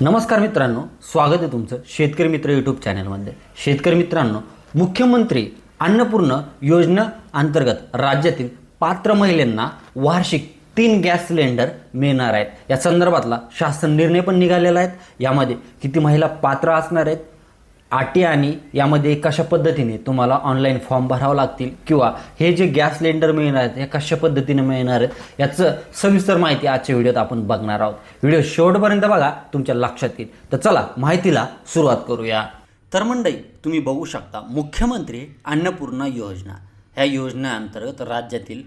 नमस्कार मित्रांनो स्वागत आहे तुमचं शेतकरी मित्र यूट्यूब चॅनलमध्ये शेतकरी मित्रांनो मुख्यमंत्री अन्नपूर्ण योजना अंतर्गत राज्यातील पात्र महिलांना वार्षिक तीन गॅस सिलेंडर मिळणार आहेत. या संदर्भातला शासन निर्णय पण निघालेला आहेत यामध्ये किती महिला पात्र असणार आहेत अटी आणि यामध्ये कशा पद्धतीने तुम्हाला ऑनलाईन फॉर्म भरावं लागतील किंवा हे जे गॅस सिलेंडर मिळणार आहेत हे कशा पद्धतीने मिळणार आहेत याचं सविस्तर माहिती आजच्या व्हिडिओत आपण बघणार आहोत. व्हिडिओ शेवटपर्यंत बघा तुमच्या लक्षात येईल. तर चला माहितीला सुरुवात करूया. तर मंडई तुम्ही बघू शकता मुख्यमंत्री अन्नपूर्णा योजना. ह्या योजनेअंतर्गत राज्यातील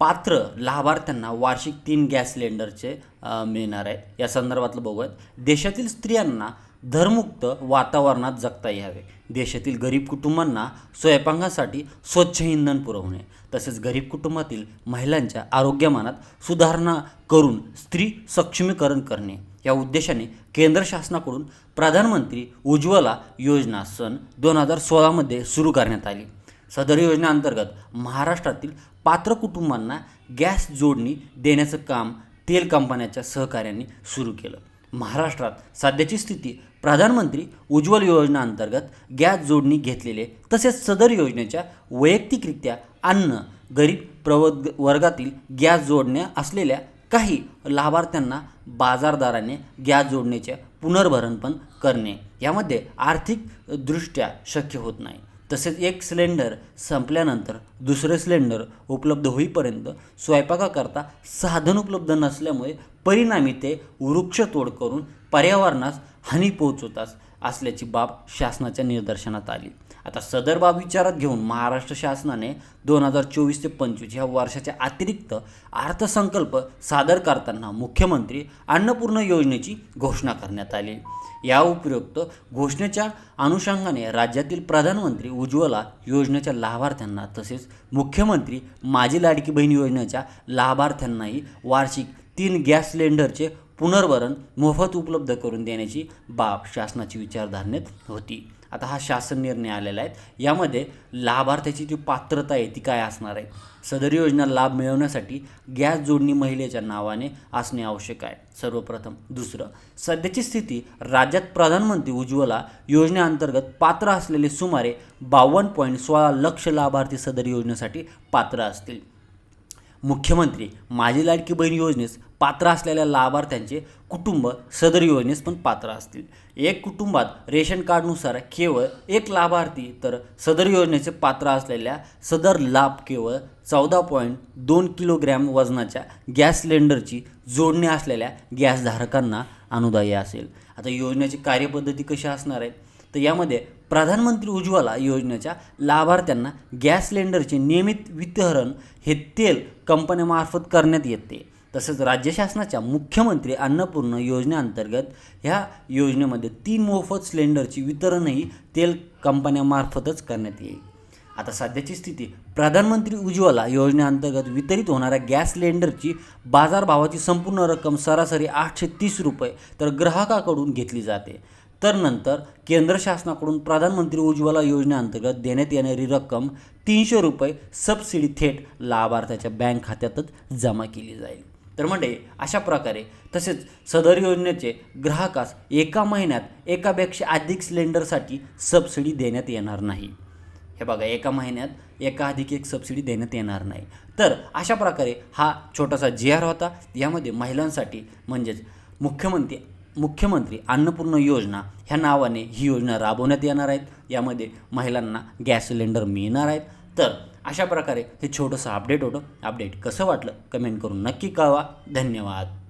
पात्र लाभार्थ्यांना वार्षिक तीन गॅस सिलेंडरचे मिळणार आहे या संदर्भातलं बघूयात. देशातील स्त्रियांना धरमुक्त वातावरणात जगता यावे. देशातील गरीब कुटुंबांना स्वयंपाकासाठी स्वच्छ इंधन पुरवणे तसेच गरीब कुटुंबातील महिलांच्या आरोग्यमानात सुधारणा करून स्त्री सक्षमीकरण करणे. या उद्देशाने केंद्र शासनाकडून प्रधानमंत्री उज्ज्वला योजना सन दोन हजार सोळामध्ये सुरू करण्यात आली. सदर योजनेअंतर्गत महाराष्ट्रातील पात्र कुटुंबांना गॅस जोडणी देण्याचं काम तेल कंपन्याच्या सहकार्याने सुरू केलं. महाराष्ट्रात सध्याची स्थिती प्रधानमंत्री उज्ज्वल योजनेअंतर्गत गॅस जोडणी घेतलेले तसेच सदर योजनेच्या वैयक्तिकरित्या अन्न गरीब प्रवर्ग वर्गातील गॅस जोडण्या असलेल्या काही लाभार्थ्यांना बाजारदाराने गॅस जोडण्याचे पुनर्भरण पण करणे यामध्ये आर्थिकदृष्ट्या शक्य होत नाही. तसेच एक सिलेंडर संपल्यानंतर दुसरे सिलेंडर उपलब्ध होईपर्यंत स्वयंपाकाकरता साधन उपलब्ध नसल्यामुळे परिणामी ते वृक्षतोड करून पर्यावरणास हानी पोहोचवतात असल्याची बाब शासनाच्या निदर्शनात आली. आता सदर बाब विचारात घेऊन महाराष्ट्र शासनाने दोन हजार चोवीस ते पंचवीस ह्या वर्षाच्या अतिरिक्त अर्थसंकल्प सादर करताना मुख्यमंत्री अन्नपूर्ण योजनेची घोषणा करण्यात आली. या उपयुक्त घोषणेच्या अनुषंगाने राज्यातील प्रधानमंत्री उज्ज्वला योजनेच्या लाभार्थ्यांना तसेच मुख्यमंत्री माझी लाडकी बहीण योजनेच्या लाभार्थ्यांनाही वार्षिक तीन गॅस सिलेंडरचे पुनर्वरण मोफत उपलब्ध करून देण्याची बाब शासनाची विचारधारणेत होती. आता हा शासन निर्णय आलेला आहे. यामध्ये लाभार्थ्याची जी पात्रता आहे ती काय असणार आहे? सदर योजना लाभ मिळवण्यासाठी गॅस जोडणी महिलेच्या नावाने असणे आवश्यक आहे. सर्वप्रथम. दुसरं सध्याची स्थिती राज्यात प्रधानमंत्री उज्ज्वला योजनेअंतर्गत पात्र असलेले सुमारे बावन्न पॉईंट सोळा लक्ष लाभार्थी सदर योजनेसाठी पात्र असतील. मुख्यमंत्री माझी लाडकी बहीण योजनेस पात्र असलेल्या लाभार्थ्यांचे कुटुंब सदर योजनेस पण पात्र असतील. एक कुटुंबात रेशन कार्डनुसार केवळ एक लाभार्थी तर सदर योजनेचे पात्र असलेल्या सदर लाभ केवळ चौदा पॉईंट दोन किलोग्रॅम वजनाच्या गॅस सिलेंडरची जोडणी असलेल्या गॅसधारकांना अनुदायी असेल. आता योजनेची कार्यपद्धती कशी असणार आहे? तर यामध्ये प्रधानमंत्री उज्ज्वला योजनेच्या लाभार्थ्यांना गॅस सिलेंडरचे नियमित वितरण हे तेल कंपन्यामार्फत करण्यात येते. तसंच राज्य शासनाच्या मुख्यमंत्री अन्नपूर्ण योजनेअंतर्गत ह्या योजनेमध्ये तीन मोफत सिलेंडरची वितरणही तेल कंपन्यामार्फतच करण्यात येईल. आता सध्याची स्थिती प्रधानमंत्री उज्ज्वला योजनेअंतर्गत वितरित होणाऱ्या गॅस सिलेंडरची बाजारभावाची संपूर्ण रक्कम सरासरी आठशे तीस रुपये तर ग्राहकाकडून घेतली जाते. तर नंतर केंद्र शासनाकडून प्रधानमंत्री उज्ज्वला योजनेअंतर्गत देण्यात येणारी रक्कम तीनशे रुपये सबसिडी थेट लाभार्थ्याच्या बँक खात्यातच जमा केली जाईल. तर म्हणजे अशा प्रकारे तसेच सदर योजनेचे ग्राहकास एका महिन्यात एकापेक्षा अधिक सिलेंडरसाठी सबसिडी देण्यात येणार नाही. हे बघा एका महिन्यात एका अधिक एक सबसिडी देण्यात येणार नाही. तर अशा प्रकारे हा छोटासा जी आर होता. यामध्ये महिलांसाठी म्हणजेच मुख्यमंत्री मुख्यमंत्री अन्नपूर्ण योजना ह्या नावाने ही योजना राबवण्यात येणार आहेत. यामध्ये महिलांना गॅस सिलेंडर मिळणार आहेत. तर अशा प्रकारे हे छोटंसं अपडेट होतं. अपडेट कसं वाटलं? कमेंट करून नक्की कळवा. धन्यवाद.